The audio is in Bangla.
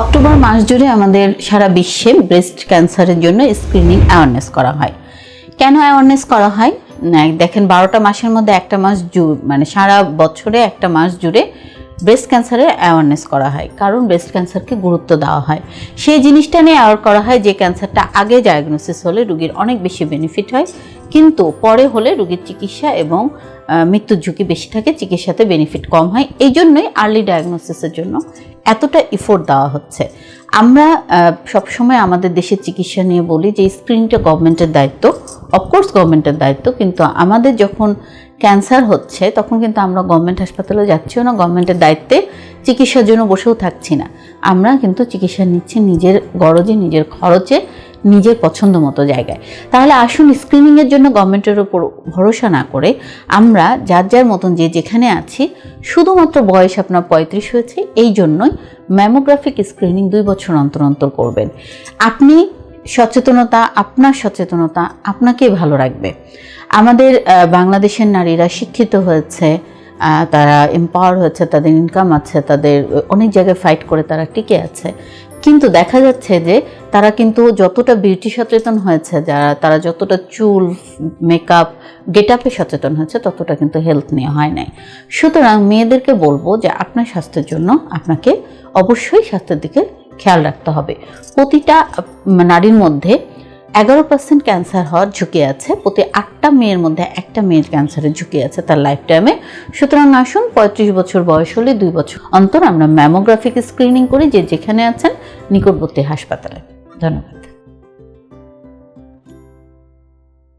অক্টোবর মাস জুড়ে আমাদের সারা বিশ্বে ব্রেস্ট ক্যান্সারের জন্য স্ক্রিনিং অ্যাওয়ারনেস করা হয়। কেন অ্যাওয়ারনেস করা হয়? দেখেন বারোটা মাসের মধ্যে একটা মাস জু মানে সারা বছরে একটা মাস জুড়ে ব্রেস্ট ক্যান্সারের অ্যাওয়ারনেস করা হয়। কারণ ব্রেস্ট ক্যান্সারকে গুরুত্ব দেওয়া হয়। সেই জিনিসটা নিয়ে অ্যাওয়ার করা হয় যে ক্যান্সারটা আগে ডায়াগনোসিস হলে রুগীর অনেক বেশি বেনিফিট হয়। কিন্তু পরে হলে রুগীর চিকিৎসা এবং মৃত্যুর ঝুঁকি বেশি থাকে, চিকিৎসাতে বেনিফিট কম হয়। এই জন্যই আর্লি ডায়াগনোসিসের জন্য এতটা ইফোর্ট দেওয়া হচ্ছে। আমরা সবসময় আমাদের দেশের চিকিৎসা নিয়ে বলি যে স্ক্রিনটা গভর্নমেন্টের দায়িত্ব। অফকোর্স গভর্নমেন্টের দায়িত্ব, কিন্তু আমাদের যখন ক্যান্সার হচ্ছে, তখন কিন্তু আমরা গভর্নমেন্ট হাসপাতালে যাচ্ছিও না গভর্নমেন্টের দায়িত্বে চিকিৎসার জন্য বসেও থাকছি না। আমরা কিন্তু চিকিৎসা নিচ্ছি নিজের গরজে, নিজের খরচে নিজের পছন্দ মতো জায়গায়। তাহলে আসুন স্ক্রিনিংয়ের জন্য গভর্নমেন্টের উপর ভরসা না করে আমরা যার যার মতন যে যেখানে আছি, শুধুমাত্র বয়স আপনার পঁয়ত্রিশ হয়েছে, এই জন্যই ম্যামোগ্রাফিক স্ক্রিনিং দুই বছর অন্তর অন্তর করবেন। আপনি সচেতনতা, আপনার সচেতনতা আপনাকেই ভালো রাখবে। আমাদের বাংলাদেশের নারীরা শিক্ষিত হয়েছে তারা এম্পাওয়ার হয়েছে, তাদের ইনকাম আছে, তাদের অনেক জায়গায় ফাইট করে তারা টিকে আছে। কিন্তু দেখা যাচ্ছে যে তারা কিন্তু যতটা বিউটি সচেতন হয়েছে, যারা, তারা যতটা চুল মেকআপ গেট আপে সচেতন হয়েছে, ততটা কিন্তু হেলথ নিয়ে হয় নাই। সুতরাং মেয়েদেরকে বলব যে আপনার স্বাস্থ্যের জন্য আপনাকে অবশ্যই স্বাস্থ্যের দিকে খেয়াল রাখতে হবে। প্রতিটা নারীর মধ্যে এগারো পার্সেন্ট ক্যান্সার হওয়ার ঝুঁকি আছে, প্রতি আটটা মেয়ের মধ্যে একটা মেয়ের ক্যান্সারের ঝুঁকি আছে তার লাইফ টাইমে সুতরাং আসুন, পঁয়ত্রিশ বছর বয়স হলে দুই বছর অন্তর আমরা ম্যামোগ্রাফিক স্ক্রিনিং করি যে যেখানে আছেন নিকটবর্তী হাসপাতালে। دھنیہ واد